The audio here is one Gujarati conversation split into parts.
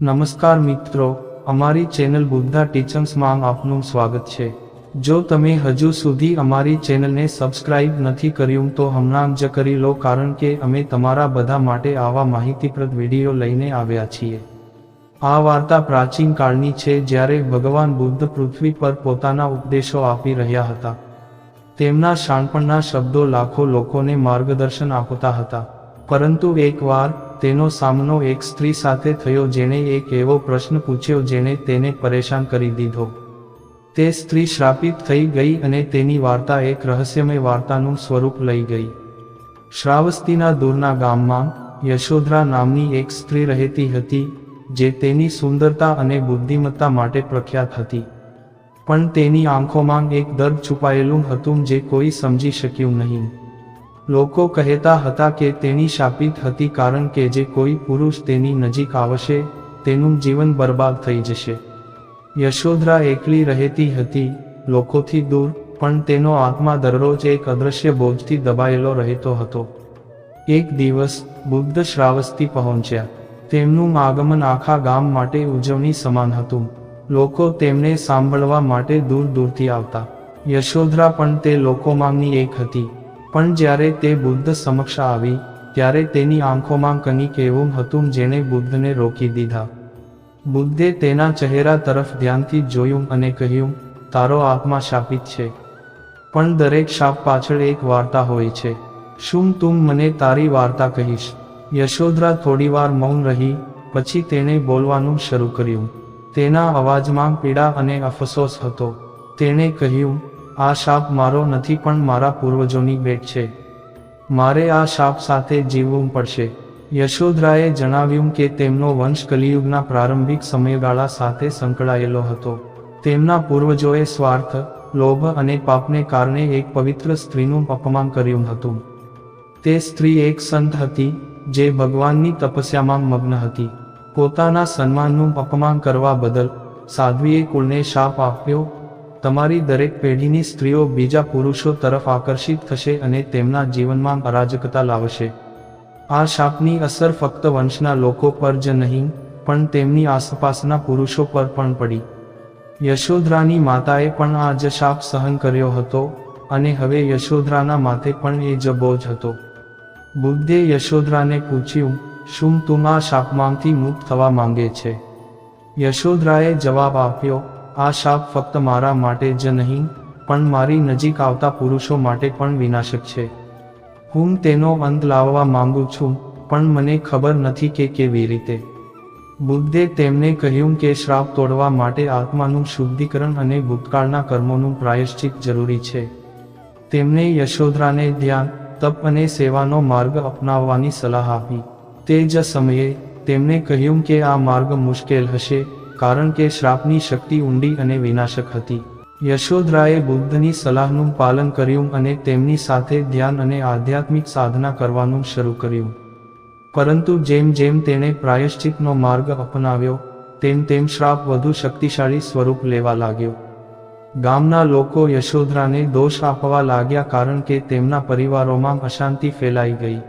નમસ્કાર મિત્રો, અમારી ચેનલ બુદ્ધા ટીચર્સમાં આપનું સ્વાગત છે. જો તમે હજુ સુધી અમારી ચેનલને સબસ્ક્રાઇબ નથી કર્યું તો હમણાં જ કરી લો કારણ કે અમે તમારા બધા માટે આવા માહિતીપ્રદ વીડિયો લઈને આવ્યા છીએ. આ વાર્તા પ્રાચીન કાળની છે જ્યારે ભગવાન બુદ્ધ પૃથ્વી પર પોતાના ઉપદેશો આપી રહ્યા હતા. તેમના શાણપણના શબ્દો લાખો લોકોને માર્ગદર્શન આપતા હતા. પરંતુ એકવાર તેનો સામનો એક સ્ત્રી સાથે થયો જેણે એક એવો પ્રશ્ન પૂછ્યો જેણે તેને પરેશાન કરી દીધો. તે સ્ત્રી શ્રાપિત થઈ ગઈ અને તેની વાર્તા એક રહસ્યમય વાર્તાનું સ્વરૂપ લઈ ગઈ. શ્રાવસ્તીના દૂરના ગામમાં, યશોધરા નામની એક સ્ત્રી રહેતી હતી, જે તેની સુંદરતા અને બુદ્ધિમત્તા માટે પ્રખ્યાત હતી. પણ તેની આંખોમાં એક દર્દ છુપાયેલું હતું જે કોઈ સમજી શક્યું નહીં. લોકો કહેતા હતા કે તેની શાપિત હતી કારણ કે જે કોઈ પુરુષ તેની નજીક આવશે, તેનું જીવન બરબાદ થઈ જશે. યશોધરા એકલી રહેતી હતી, લોકોથી દૂર, પણ તેનો આત્મા દરરોજ એક અદૃશ્ય બોજથી દબાયેલો રહેતો હતો. એક દિવસ, બુદ્ધ શ્રાવસ્તી પહોંચ્યા. તેમનું આગમન આખા ગામ માટે ઉજવણી સમાન હતું. લોકો તેમને સાંભળવા માટે દૂર દૂરથી આવતા. યશોધરા પણ તે લોકોમાંની એક હતી. પણ જ્યારે તે બુદ્ધ સમક્ષ આવી, ત્યારે તેની આંખોમાં કંઈક એવું હતું જેણે બુદ્ધને રોકી દીધા. બુદ્ધે તેના ચહેરા તરફ ધ્યાનથી જોયું અને કહ્યું, તારો આત્મા શાપિત છે. પણ દરેક શાપ પાછળ એક વાર્તા હોય છે. શું તું મને તારી વાર્તા કહીશ? યશોધરા થોડીવાર મૌન રહી, પછી તેણે બોલવાનું શરૂ કર્યું. તેના અવાજમાં પીડા અને અફસોસ હતો. તેણે કહ્યું આ શાપ મારો નથી પણ મારા પૂર્વજોની ભેટ છે. મારે આ શાપ સાથે જીવવું પડશે. યશોધરાએ જણાવ્યું કે તેમનો વંશ કલિયુગના પ્રારંભિક સમયગાળા સાથે સંકળાયેલો હતો. તેમના પૂર્વજોએ સ્વાર્થ, લોભ અને પાપને કારણે એક પવિત્ર સ્ત્રીનું અપમાન કર્યું હતું. તે સ્ત્રી એક સંત હતી, જે ભગવાનની તપસ્યામાં મગ્ન હતી. પોતાના સન્માનનું અપમાન કરવા બદલ સાધ્વીએ કુળને શાપ આપ્યો તમારી દરેક પેઢીની સ્ત્રીઓ બીજા પુરુષો તરફ આકર્ષિત થશે અને તેમના જીવનમાં અરાજકતા લાવશે. આ શાપની અસર ફક્ત વંશના લોકો પર જ નહીં, પણ તેમની આસપાસના પુરુષો પર પણ પડી. યશોધરાની માતાએ પણ આ જ શાપ સહન કર્યો હતો, અને હવે યશોધરાના માથે પણ એ જ બોજ હતો. બુદ્ધે યશોધરાને પૂછ્યું, શું તું આ શાપમાંથી મુક્ત થવા માંગે છે? યશોધરાએ જવાબ આપ્યો આ શાપ ફક્ત મારા માટે જ નહીં, પણ મારી નજીક આવતા પુરુષો માટે પણ વિનાશક છે. હું તેનો અંત લાવવા માંગુ છું, પણ મને ખબર નથી કે કેવી રીતે. બુદ્ધે તેમને કહ્યું કે શ્રાપ તોડવા માટે આત્માનું શુદ્ધિકરણ અને ભૂતકાળના કર્મોનું પ્રાયશ્ચિત જરૂરી છે. તેમણે યશોધરાને ધ્યાન, તપ અને સેવાનો માર્ગ અપનાવવાની સલાહ આપી. તે જ સમયે, તેમણે કહ્યું કે આ માર્ગ મુશ્કેલ હશે કારણ કે શ્રાપની શક્તિ ઊંડી અને વિનાશક હતી. યશોધરાએ બુદ્ધની સલાહનું પાલન કર્યું અને તેમની સાથે ધ્યાન અને આધ્યાત્મિક સાધના કરવાનું શરૂ કર્યું. પરંતુ જેમ જેમ તેણે પ્રાયશ્ચિતનો માર્ગ અપનાવ્યો, તેમ તેમ શ્રાપ વધુ શક્તિશાળી સ્વરૂપ લેવા લાગ્યો. ગામના લોકો યશોધરાને દોષ આપવા લાગ્યા કારણ કે તેમના પરિવારોમાં અશાંતિ ફેલાઈ ગઈ.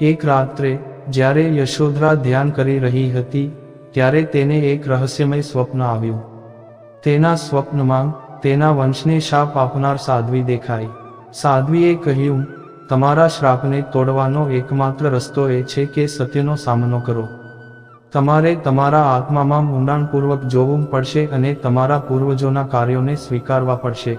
એક રાત્રે, જ્યારે યશોધરા ધ્યાન કરી રહી હતી ત્યારે તેને એક રહસ્યમય સ્વપ્ન આવ્યું. તેના સ્વપ્નમાં તેના વંશને શાપ આપનાર સાધ્વી દેખાઈ. સાધ્વીએ કહ્યું, તમારા શ્રાપને તોડવાનો એકમાત્ર રસ્તો એ છે કે સત્યનો સામનો કરો. તમારે તમારા આત્મામાં ઊંડાણપૂર્વક જોવું પડશે અને તમારા પૂર્વજોના કાર્યોને સ્વીકારવા પડશે.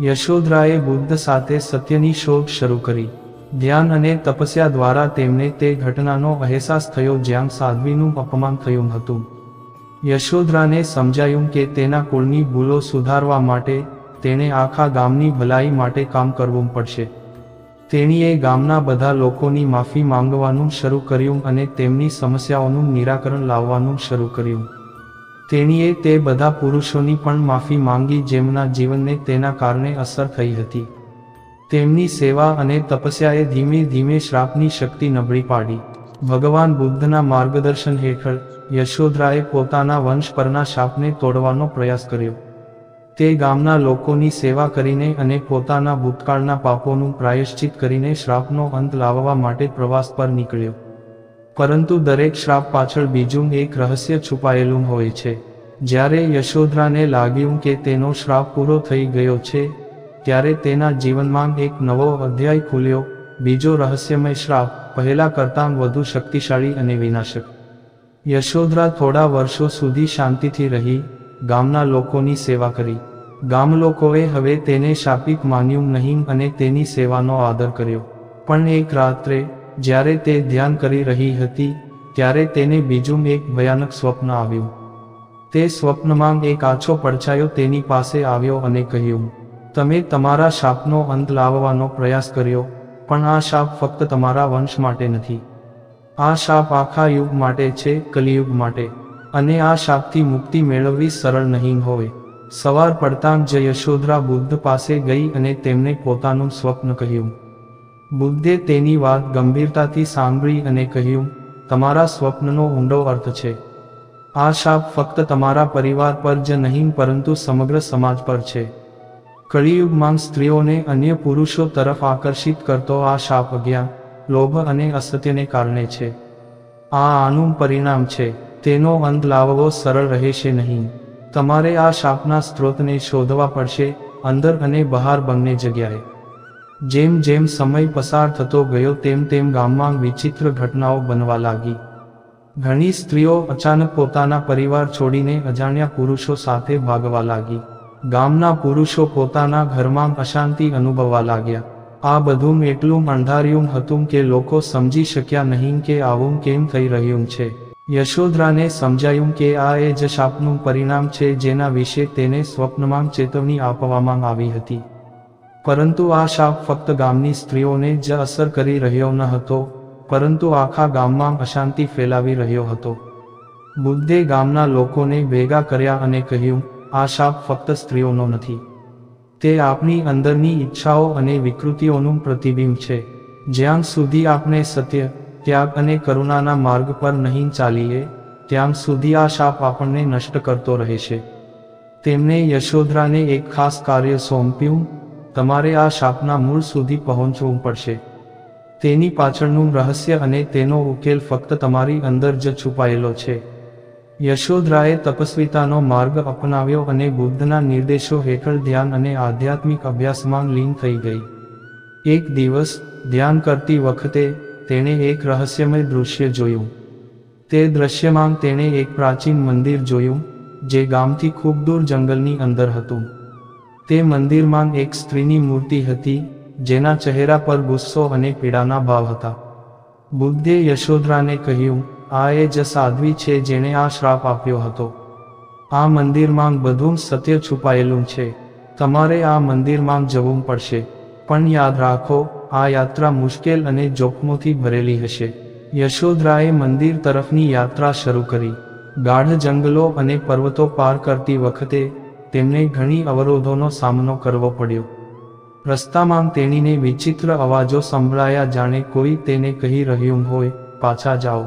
યશોધરાએ બુદ્ધ સાથે સત્યની શોધ શરૂ કરી. ધ્યાન અને તપસ્યા દ્વારા તેમને તે ઘટનાનો અહેસાસ થયો જ્યાં સાધ્વીનું અપમાન થયું હતું. યશોધરાને સમજાયું કે તેના કુળની ભૂલો સુધારવા માટે તેણે આખા ગામની ભલાઈ માટે કામ કરવું પડશે. તેણીએ ગામના બધા લોકોની માફી માંગવાનું શરૂ કર્યું અને તેમની સમસ્યાઓનું નિરાકરણ લાવવાનું શરૂ કર્યું. તેણીએ તે બધા પુરુષોની પણ માફી માંગી જેમના જીવનને તેના કારણે અસર થઈ હતી. તેમની સેવા અને તપસ્યાએ ધીમે ધીમે શ્રાપની શક્તિ નબળી પાડી. ભગવાન બુદ્ધના માર્ગદર્શન હેઠળ, યશોધરાએ પોતાના વંશ પરના શાપને તોડવાનો પ્રયાસ કર્યો. તે ગામના લોકોની સેવા કરીને અને પોતાના ભૂતકાળના પાપોનું પ્રાયશ્ચિત કરીને શ્રાપનો અંત લાવવા માટે પ્રવાસ પર નીકળ્યો. પરંતુ દરેક શ્રાપ પાછળ બીજું એક રહસ્ય છુપાયેલું હોય છે. જ્યારે યશોધરાને લાગ્યું કે તેનો શ્રાપ પૂરો થઈ ગયો છે ત્યારે તેના જીવનમાં એક નવો અધ્યાય ખુલ્યો, બીજો રહસ્યમય શ્રાપ, પહેલા કરતાં વધુ શક્તિશાળી અને વિનાશક. યશોધરા થોડા વર્ષો સુધી શાંતિથી રહી, ગામના લોકોની સેવા કરી. ગામ લોકોએ હવે તેને શાપિત માન્યું નહીં અને તેની સેવાનો આદર કર્યો. પણ એક રાત્રે, જ્યારે તે ધ્યાન કરી રહી હતી, ત્યારે તેને બીજું એક ભયાનક સ્વપ્ન આવ્યું. તે સ્વપ્નમાં એક આછો પડછાયો તેની પાસે આવ્યો અને કહ્યું તમે તમારા શાપનો અંત લાવવાનો પ્રયાસ કર્યો, પણ આ શાપ ફક્ત તમારા વંશ માટે નથી. આ શાપ આખા યુગ માટે છે, કલિયુગ માટે. અને આ શાપથી મુક્તિ મેળવવી સરળ નહીં હોય. સવાર પડતાં જ યશોધરા બુદ્ધ પાસે ગઈ અને તેમને પોતાનું સ્વપ્ન કહ્યું. બુદ્ધે તેની વાત ગંભીરતાથી સાંભળી અને કહ્યું, તમારા સ્વપ્નનો ઊંડો અર્થ છે. આ શાપ ફક્ત તમારા પરિવાર પર જ નહીં, પરંતુ સમગ્ર સમાજ પર છે. કળિયુગમાં સ્ત્રીઓને અન્ય પુરુષો તરફ આકર્ષિત કરતો આ શાપ અજ્ઞાન, લોભ અને અસત્યને કારણે છે. આ આનું પરિણામ છે. તેનો અંત લાવવો સરળ રહેશે નહીં. તમારે આ શાપના સ્ત્રોતને શોધવા પડશે, અંદર અને બહાર બંને જગ્યાએ. જેમ જેમ સમય પસાર થતો ગયો તેમ તેમ ગામમાં વિચિત્ર ઘટનાઓ બનવા લાગી. ઘણી સ્ત્રીઓ અચાનક પોતાના પરિવાર છોડીને અજાણ્યા પુરુષો સાથે ભાગવા લાગી. ગામના પુરુષો પોતાના ઘરમાં અશાંતિ અનુભવવા લાગ્યા. આ બધું એટલું અંધાર્યું હતું કે લોકો સમજી શક્યા નહીં કે આવું કેમ થઈ રહ્યું છે. યશોધરાને સમજાયું કે આ એ જ શાપનું પરિણામ છે જેના વિશે તેને સ્વપ્નમાં ચેતવણી આપવામાં આવી હતી. પરંતુ આ શાપ ફક્ત ગામની સ્ત્રીઓને જ અસર કરી રહ્યો ન હતો, પરંતુ આખા ગામમાં અશાંતિ ફેલાવી રહ્યો હતો. બુદ્ધે ગામના લોકોને ભેગા કર્યા અને કહ્યું આ શાપ ફક્ત સ્ત્રીઓનો નથી. તે આપની અંદરની ઈચ્છાઓ અને વિકૃતિઓનું પ્રતિબિંબ છે. જ્યાં સુધી આપણે સત્ય, ત્યાગ અને કરુણાના માર્ગ પર નહીં ચાલીએ, ત્યાં સુધી આ શાપ આપણને નષ્ટ કરતો રહેશે. તેમણે યશોધરાને એક ખાસ કાર્ય સોંપ્યું, તમારે આ શાપના મૂળ સુધી પહોંચવું પડશે. તેની પાછળનું રહસ્ય અને તેનો ઉકેલ ફક્ત તમારી અંદર જ છુપાયેલો છે. યશોધરાએ તપસ્વિતાનો માર્ગ અપનાવ્યો અને બુદ્ધના નિર્દેશો હેઠળ ધ્યાન અને આધ્યાત્મિક અભ્યાસમાં લીન થઈ ગઈ. એક દિવસ, ધ્યાન કરતી વખતે, તેણે એક રહસ્યમય દૃશ્ય જોયું. તે દૃશ્યમાં તેણે એક પ્રાચીન મંદિર જોયું, જે ગામથી ખૂબ દૂર જંગલની અંદર હતું. તે મંદિરમાં એક સ્ત્રીની મૂર્તિ હતી, જેના ચહેરા પર ગુસ્સો અને પીડાના ભાવ હતા. બુદ્ધે યશોધરાને કહ્યું આ એ જ સાધ્વી છે જેણે આ શ્રાપ આપ્યો હતો. આ મંદિરમાં બધું સત્ય છુપાયેલું છે. તમારે આ મંદિરમાં જવું પડશે. પણ યાદ રાખો, આ યાત્રા મુશ્કેલ અને જોખમોથી ભરેલી હશે. યશોધરાએ મંદિર તરફની યાત્રા શરૂ કરી. ગાઢ જંગલો અને પર્વતો પાર કરતી વખતે તેમને ઘણી અવરોધોનો સામનો કરવો પડ્યો. રસ્તામાં તેણીને વિચિત્ર અવાજો સંભળાયા જાણે કોઈ તેને કહી રહ્યું હોય, પાછા જાઓ.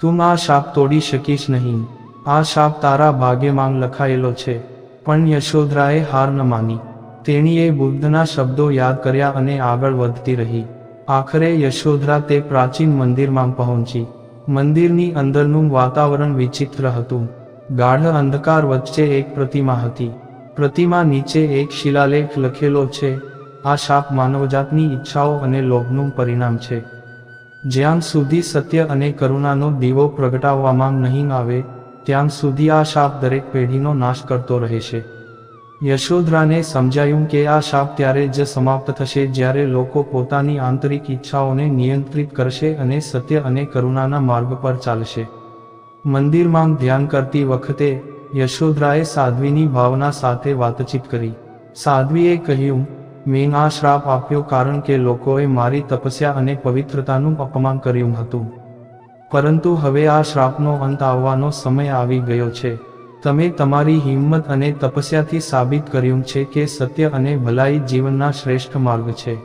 તું આ શાપ તોડી શકીશ નહીં. આ શાપ તારા ભાગ્યમાં લખાયેલો છે. પણ યશોધરાએ હાર ન માની. તેણીએ બુદ્ધના શબ્દો યાદ કર્યા અને આગળ વધતી રહી. આખરે યશોધરા તે પ્રાચીન મંદિરમાં પહોંચી. મંદિરની અંદરનું વાતાવરણ વિચિત્ર હતું. ગાઢ અંધકાર વચ્ચે એક પ્રતિમા હતી. પ્રતિમા નીચે એક શિલાલેખ લખેલો છે. આ શાપ માનવજાતની ઈચ્છાઓ અને લોભનું પરિણામ છે. જ્યાં સુધી સત્ય અને કરુણાનો દીવો પ્રગટાવવામાં નહીં આવે, ત્યાં સુધી આ શાપ દરેક પેઢીનો નાશ કરતો રહેશે. યશોધરાને સમજાયું કે આ શાપ ત્યારે જ સમાપ્ત થશે જ્યારે લોકો પોતાની આંતરિક ઈચ્છાઓને નિયંત્રિત કરશે અને સત્ય અને કરુણાના માર્ગ પર ચાલશે. મંદિરમાં ધ્યાન કરતી વખતે યશોધરાએ સાધ્વીની ભાવના સાથે વાતચીત કરી. સાધ્વીએ કહ્યું મેં આ શ્રાપ આપ્યો કારણ કે લોકોએ મારી તપસ્યા અને પવિત્રતાનું અપમાન કર્યું હતું. પરંતુ હવે આ શ્રાપનો અંત આવવાનો સમય આવી ગયો છે. તમે તમારી હિંમત અને તપસ્યાથી સાબિત કર્યું છે કે સત્ય અને ભલાઈ જીવનના શ્રેષ્ઠ માર્ગ છે.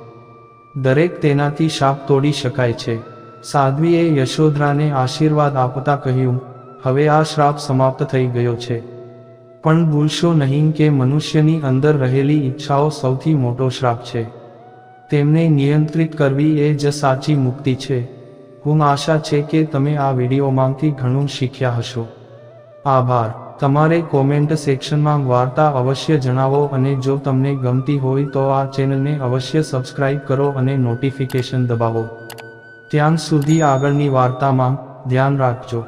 દરેક તેનાથી શાપ તોડી શકાય છે. સાધ્વીએ યશોધરાને આશીર્વાદ આપતા કહ્યું, હવે આ શ્રાપ સમાપ્ત થઈ ગયો છે. પણ ભૂલશો નહીં કે મનુષ્યની અંદર રહેલી ઈચ્છાઓ સૌથી મોટો શ્રાપ છે. તેમને નિયંત્રિત કરવી એ જ સાચી મુક્તિ છે. હું આશા છે કે તમે આ વિડીયોમાંથી ઘણું શીખ્યા હશો. આભાર. તમારે કોમેન્ટ સેક્શનમાં વાર્તા અવશ્ય જણાવો અને જો તમને ગમતી હોય તો આ ચેનલને અવશ્ય સબસ્ક્રાઇબ કરો અને નોટિફિકેશન દબાવો. ત્યાં સુધી આગળની વાર્તામાં ધ્યાન રાખજો.